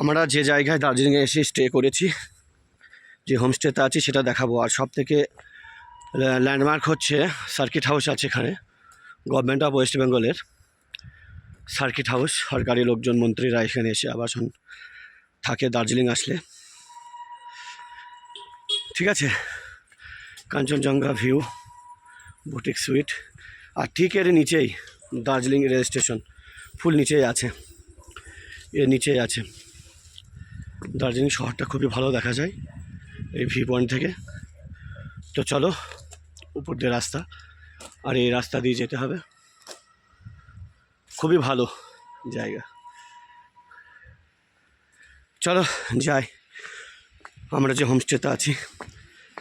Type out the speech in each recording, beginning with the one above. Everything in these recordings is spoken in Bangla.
আমরা যে জায়গায় দার্জিলিংয়ে এসে স্টে করেছি, যে হোমস্টেতে আছি সেটা দেখাবো। আর সব থেকে ল্যান্ডমার্ক হচ্ছে সার্কিট হাউস আছে এখানে গভর্নমেন্ট অফ ওয়েস্ট বেঙ্গলের সার্কিট হাউস সরকারি লোকজন, মন্ত্রীরা এখানে এসে আবাসন থাকে দার্জিলিং আসলে। ঠিক আছে? কাঞ্চনজঙ্ঘা ভিউ বুটিক সুইট আর ঠিক এর নিচেই দার্জিলিং রেল স্টেশন ফুল নিচেই আছে। এর নিচেই আছে। দার্জিলিং শহরটা খুবই ভালো দেখা যায়, এই ভি পয়েন্ট থেকে। তো চলো, উপর দিয়ে রাস্তা, আর এই রাস্তা দিয়ে যেতে হবে। খুবই ভালো জায়গা। চলো, যাই। আমরা যে হোমস্টেতে আছি,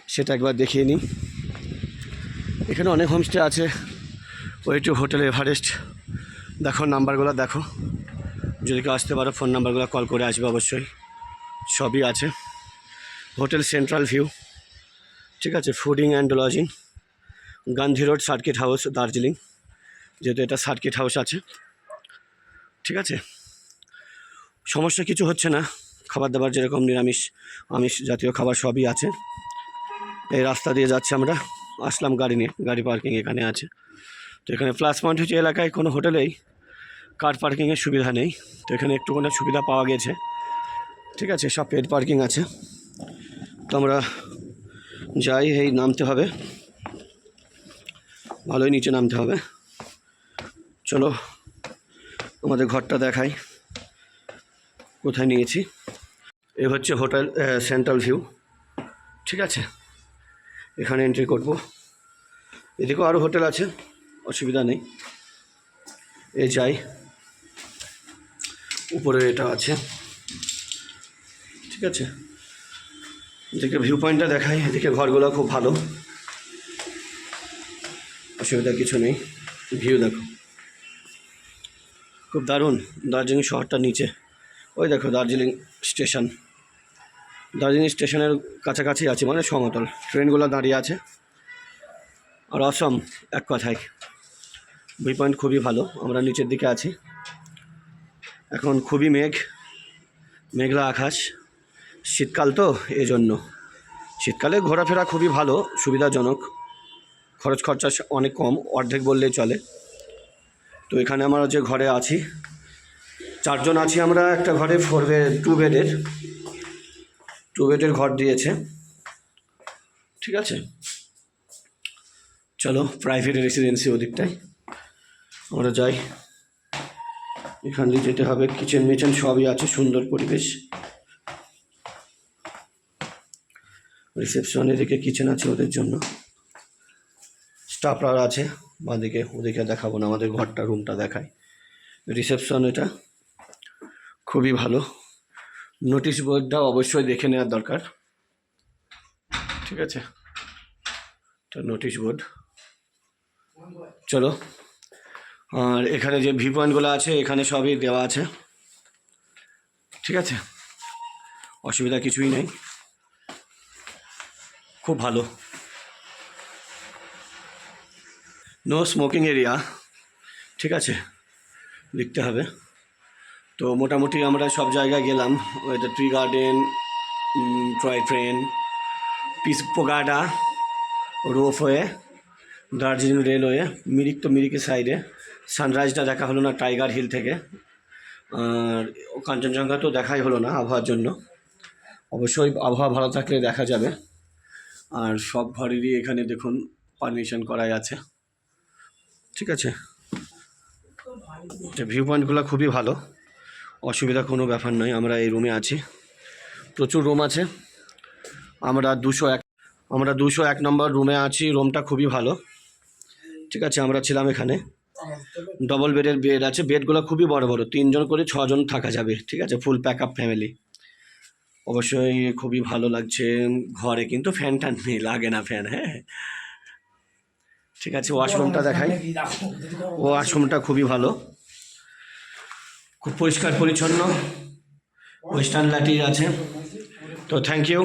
সেটা একবার দেখিয়ে নিই। এখানে অনেক হোমস্টে আছে। ওই টু হোটেল এভারেস্ট। দেখো নাম্বারগুলো দেখো। যদি কেউ আসতে পারো ফোন নাম্বারগুলো কল করে আসবে অবশ্যই। সবই আছে। Hotel central view. ঠিক আছে, fooding and lodging. Gandhi road, circuit house, Darjeeling. যেহেতু এটা সার্কিট হাউস আছে। ঠিক আছে? সমস্যা কিছু হচ্ছে না। খাবার দাবার যেরকম নিরামিষ, আমিষ জাতীয় খাবার সবই আছে। এই রাস্তা দিয়ে যাচ্ছি আমরা। আসলাম গাড়ি নিয়ে। গাড়ি পার্কিং এখানে আছে। তো এখানে প্লাস পয়েন্ট হচ্ছে এলাকায় কোনো হোটেলেই কার পার্কিংয়ের সুবিধা নেই। তো এখানে একটুখানি সুবিধা পাওয়া গেছে। ঠিক আছে, সব পেড পার্কিং আছে। তো আমরা যাই, এই নামতে হবে। ভালোই নিচে নামতে হবে। চলো, আমাদের ঘরটা দেখাই। কোথায় নিয়েছি? এ হচ্ছে হোটেল সেন্ট্রাল ভিউ। ঠিক আছে, এখানে এন্ট্রি করব। এদিকেও আরও হোটেল আছে, অসুবিধা নেই। এ যাই, উপরে এটা আছে। ঠিক আছে। এদিকে ভিউ পয়েন্টটা দেখাই, এদিকে ঘরগুলো খুব ভালো। অসুবিধা কিছু নেই। ভিউ দেখো। খুব দারুণ দার্জিলিং শহরটা নিচে। ওই দেখো দার্জিলিং স্টেশন। দার্জিলিং স্টেশনের কাছাকাছি আছে মানে সমতল। ট্রেনগুলো দাঁড়িয়ে আছে। আর অসম, এক কথায়। ভিউ পয়েন্ট খুবই ভালো, আমরা নিচের দিকে আছি। এখন খুবই মেঘ, মেঘলা আকাশ। শীতকাল তো এই জন্য শীতকালে ঘোরাফেরা খুবই ভালো, সুবিধাজনক। খরচ খরচা অনেক কম, অর্ধেক বললেই চলে। তো এখানে আমরা যে ঘরে আছি, চারজন আছি আমরা, একটা ঘরে ফোর বেড টু বেডের টু বেডের ঘর দিয়েছে। ঠিক আছে? চলো প্রাইভেট রেসিডেন্সি ওদিকটায়। আমরা যাই। এখান দিয়ে যেতে হবে কিচেন মিচেন সবই আছে, সুন্দর পরিবেশ। রিসেপশন এদিকে কিচেন আছে ওদের জন্য। স্টাফরা আছে, বাঁদিকে, ওদিকে দেখাবো না, আমাদের ঘরটা রুমটা দেখায়। রিসেপশন এটা খুবই ভালো। নোটিশ বোর্ডটা অবশ্যই দেখে নেওয়ার দরকার। ঠিক আছে? এটা নোটিশ বোর্ড চলো। আর এখানে যে ভি পয়েন্টগুলো আছে, এখানে সবই দেওয়া আছে। ঠিক আছে? অসুবিধা কিছুই নেই। খুব ভালো। নো স্মোকিং এরিয়া ঠিক আছে লিখতে হবে। তো মোটামুটি আমরা সব জায়গায় গেলাম। ওইটা tree garden toy train peace pagoda ropeway Darjeeling railway Mirik তো মিরিকের সাইডে সানরাইজটা দেখা হলো না টাইগার হিল থেকে। আর কাঞ্চনজঙ্ঘা তো দেখাই হলো না আবহাওয়ার জন্য। অবশ্যই আবহাওয়া ভালো থাকলে দেখা যাবে। আর সব ঘরেরই এখানে দেখুন পারমিশন করাই আছে। ঠিক আছে? ভিউ পয়েন্টগুলো খুবই ভালো। অসুবিধা কোনো ব্যাপার নয়, আমরা এই রুমে আছি। প্রচুর রুম আছে। আমরা দুশো এক, আমরা দুশো এক নম্বর রুমে আছি রুমটা খুবই ভালো। ঠিক আছে, আমরা ছিলাম এখানে। ডবল বেডের বেড আছে। বেডগুলো খুবই বড় বড়, তিনজন করে ছজন থাকা যাবে। ঠিক আছে ফুল প্যাক আপ ফ্যামিলি অবশ্যই খুবই ভালো লাগছে ঘরে, কিন্তু ফ্যান ট্যান নেই, লাগে না ফ্যান হ্যাঁ। ঠিক আছে ওয়াশরুমটা দেখাই। ওয়াশরুমটা খুবই ভালো। খুব পরিষ্কার, পরিচ্ছন্ন। ওয়েস্টার্ন ল্যাটির আছে। তো থ্যাংক ইউ